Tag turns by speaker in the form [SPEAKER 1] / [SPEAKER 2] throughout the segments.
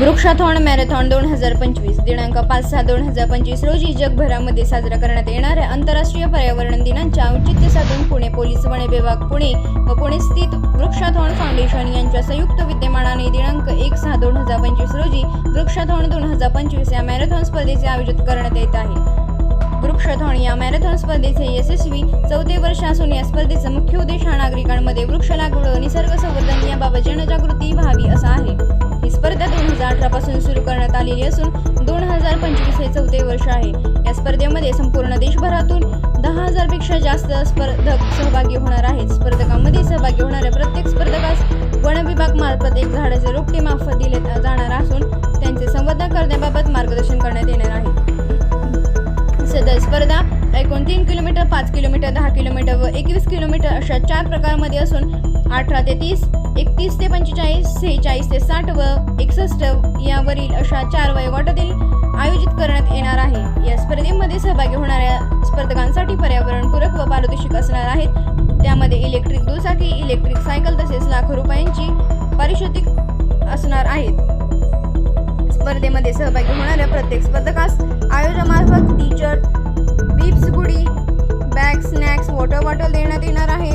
[SPEAKER 1] वृक्षाथॉन marathon दोन हजार पंचवीस दिनांक पाच सहा दोन हजार पंचवीस रोजी जगभरामध्ये साजरा करण्यात येणाऱ्या आंतरराष्ट्रीय पर्यावरण दिनांच्या औचित्य साधून पुणे पोलीस वन विभाग पुणे व पुणे स्थित वृक्षाथॉन फाउंडेशन यांच्या संयुक्त विद्यमानाने दिनांक एक सहा दोन हजार पंचवीस रोजी वृक्षाथॉन दोन हजार पंचवीस या मॅरेथॉन स्पर्धेचे आयोजित करण्यात येत आहे. वृक्षथॉन या मॅरेथॉन स्पर्धेचे यशस्वी चौथे वर्ष असून या स्पर्धेचा मुख्य उद्देश हा नागरिकांमध्ये वृक्ष लागवड निसर्ग संवर्धन याबाबत जनजागृती व्हावी असा आहे. ही स्पर्धा हजार अठरा पासून सुरू करण्यात आलेली असून दोन हजार पंचवीस हे चौथे वर्ष आहे. या स्पर्धेमध्ये संपूर्ण देशभरातून दहा हजारपेक्षा जास्त स्पर्धक सहभागी होणार आहेत. स्पर्धकांमध्ये सहभागी होणाऱ्या प्रत्येक स्पर्धकास वन विभाग मार्फत एक झाडाचे रोपटे मार्फत दिले जाणार असून त्यांचे संवर्धन करण्याबाबत मार्गदर्शन करण्यात दोन तीन किलोमीटर पाच किलोमीटर दहा किलोमीटर व एकवीस किलोमीटर अशा चार प्रकारामध्ये असून अठरा ते तीस एकतीस ते पंचेचाळीस सेहेचाळीस ते साठ व एकसष्ट यावरील अशा चार वयोगटातील आयोजित करण्यात येणार आहे. या स्पर्धेमध्ये सहभागी होणाऱ्या स्पर्धकांसाठी पर्यावरणपूरक व पारदर्शक असणार आहेत. त्यामध्ये इलेक्ट्रिक दुचाकी इलेक्ट्रिक सायकल तसेच लाखो रुपयांची पारितोषिक असणार आहेत. स्पर्धेमध्ये सहभागी होणाऱ्या प्रत्येक स्पर्धकास आयोजनामार्फत टीचर वॉटर बॉटल देण्यात येणार आहे.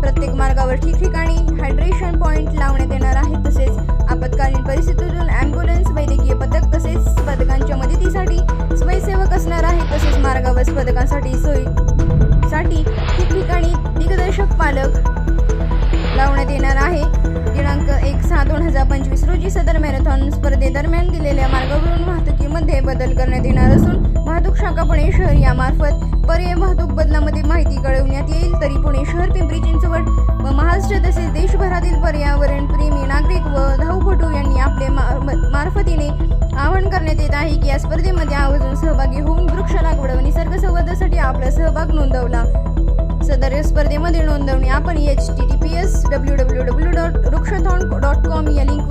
[SPEAKER 1] प्रत्येक मार्गावर ठिकठिकाणी हायड्रेशन पॉईंट लावण्यात येणार आहे. तसेच आपत्कालीन परिस्थितीतून ॲम्ब्युलन्स वैद्यकीय पथक तसेच स्पर्धकांच्या मदतीसाठी स्वयंसेवक असणार आहे तसेच मार्गावर स्पर्धकांसाठी सोयी साठी ठिकठिकाणी दिग्दर्शक पालक लावण्यात येणार आहे. दिनांक एक सहा दोन हजार पंचवीस रोजी सदर मॅरेथॉन स्पर्धेदरम्यान दिलेल्या मार्गावरून वाहतुकीमध्ये बदल करण्यात येणार असून वाहतूक शाखा पुणे शहर यामार्फत पर्याय वाहतूक बदलामध्ये माहिती कळवण्यात येईल. तरी पुणे शहर पिंपरी चिंचवड व महाराष्ट्र तसेच देशभरातील पर्यावरण प्रेमी नागरिक व धावपटू यांनी आपले मा- मार्फतीने आवाहन करण्यात येत आहे की या स्पर्धेमध्ये आवर्जून सहभागी होऊन वृक्ष लागवड व निसर्ग संवर्धासाठी आपला सहभाग नोंदवला. सदर स्पर्धेमध्ये नोंदवणी आपण H T T P S W W W dot Vrukshathon dot com या लिंक